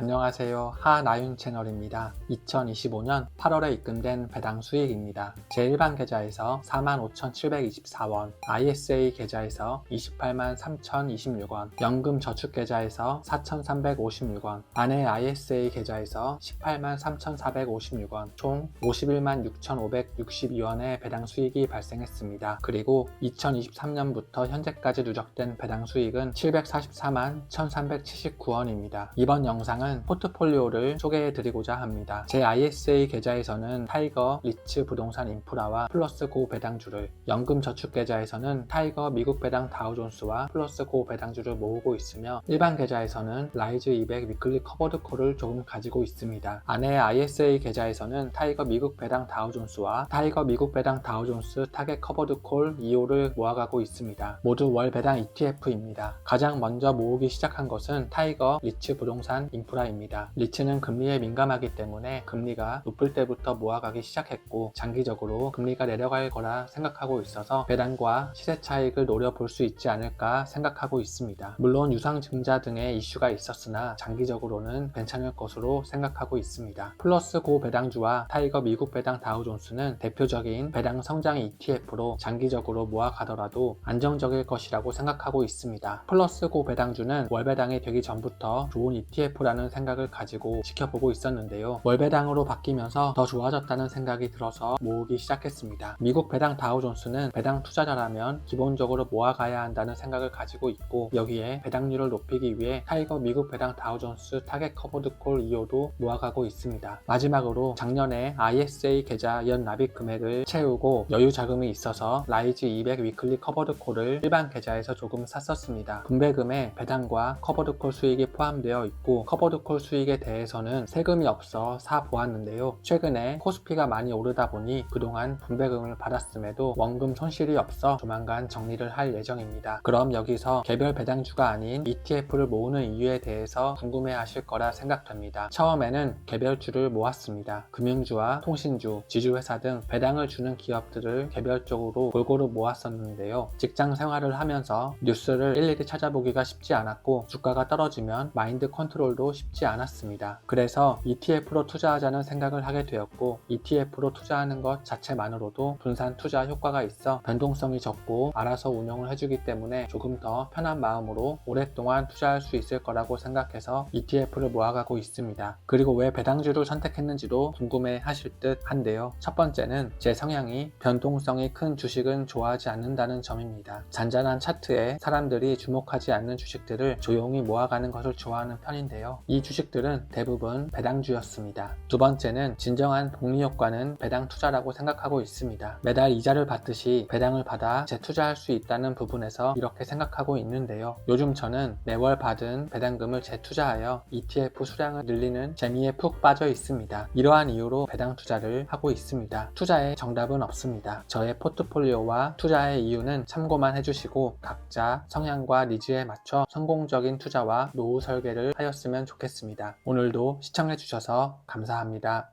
안녕하세요. 하나윤 채널입니다. 2025년 8월에 입금된 배당 수익입니다. 제1반 계좌에서 45,724원, ISA 계좌에서 28만 3,026원, 연금 저축 계좌에서 4,356원, 아내 ISA 계좌에서 18만 3,456원, 총 51만 6,562원의 배당 수익이 발생했습니다. 그리고 2023년부터 현재까지 누적된 배당 수익은 744만 1,379원입니다. 이번 영상은 포트폴리오를 소개해 드리고자 합니다. 제 ISA 계좌에서는 타이거 리츠 부동산 인프라와 플러스 고 배당주를, 연금 저축 계좌에서는 타이거 미국 배당 다우존스와 플러스 고 배당주를 모으고 있으며 일반 계좌에서는 라이즈 200 위클리 커버드 콜을 조금 가지고 있습니다. 아내의 ISA 계좌에서는 타이거 미국 배당 다우존스와 타이거 미국 배당 다우존스 타겟 커버드 콜 2호를 모아가고 있습니다. 모두 월 배당 ETF입니다. 가장 먼저 모으기 시작한 것은 타이거 리츠 부동산 인프라 입니다. 리츠는 금리에 민감하기 때문에 금리가 높을 때부터 모아가기 시작했고 장기적으로 금리가 내려갈 거라 생각하고 있어서 배당과 시세 차익을 노려볼 수 있지 않을까 생각하고 있습니다. 물론 유상증자 등의 이슈가 있었으나 장기적으로는 괜찮을 것으로 생각하고 있습니다. 플러스 고 배당주와 타이거 미국 배당 다우존스는 대표적인 배당 성장 ETF로 장기적으로 모아가더라도 안정적일 것이라고 생각하고 있습니다. 플러스 고 배당주는 월배당이 되기 전부터 좋은 ETF라는 생각을 가지고 지켜보고 있었는데요. 월배당으로 바뀌면서 더 좋아졌다는 생각이 들어서 모으기 시작했습니다. 미국 배당 다우존스는 배당 투자자라면 기본적으로 모아가야 한다는 생각을 가지고 있고 여기에 배당률을 높이기 위해 타이거 미국 배당 다우존스 타겟 커버드 콜 2호도 모아가고 있습니다. 마지막으로 작년에 ISA 계좌 연 납입 금액을 채우고 여유 자금이 있어서 라이즈 200 위클리 커버드 콜을 일반 계좌에서 조금 샀었습니다. 분배금에 배당과 커버드 콜 수익이 포함되어 있고 커버드 콜 수익에 대해서는 세금이 없어 사 보았는데요. 최근에 코스피가 많이 오르다 보니 그동안 분배금을 받았음에도 원금 손실이 없어 조만간 정리를 할 예정입니다. 그럼 여기서 개별 배당주가 아닌 ETF를 모으는 이유에 대해서 궁금해 하실 거라 생각됩니다. 처음에는 개별주를 모았습니다. 금융주와 통신주, 지주회사 등 배당을 주는 기업들을 개별적으로 골고루 모았었는데요. 직장 생활을 하면서 뉴스를 일일이 찾아보기가 쉽지 않았고 주가가 떨어지면 마인드 컨트롤도 쉽지 않았습니다. 그래서 ETF로 투자하자는 생각을 하게 되었고 ETF로 투자하는 것 자체만으로도 분산 투자 효과가 있어 변동성이 적고 알아서 운영을 해주기 때문에 조금 더 편한 마음으로 오랫동안 투자할 수 있을 거라고 생각해서 ETF를 모아가고 있습니다. 그리고 왜 배당주를 선택했는지도 궁금해 하실 듯 한데요. 첫 번째는 제 성향이 변동성이 큰 주식은 좋아하지 않는다는 점입니다. 잔잔한 차트에 사람들이 주목하지 않는 주식들을 조용히 모아가는 것을 좋아하는 편인데요. 이 주식들은 대부분 배당주였습니다. 두 번째는 진정한 복리 효과는 배당 투자라고 생각하고 있습니다. 매달 이자를 받듯이 배당을 받아 재투자할 수 있다는 부분에서 이렇게 생각하고 있는데요. 요즘 저는 매월 받은 배당금을 재투자하여 ETF 수량을 늘리는 재미에 푹 빠져 있습니다. 이러한 이유로 배당 투자를 하고 있습니다. 투자에 정답은 없습니다. 저의 포트폴리오와 투자의 이유는 참고만 해주시고 각자 성향과 니즈에 맞춰 성공적인 투자와 노후 설계를 하였으면 좋겠습니다. 오늘도 시청해주셔서 감사합니다.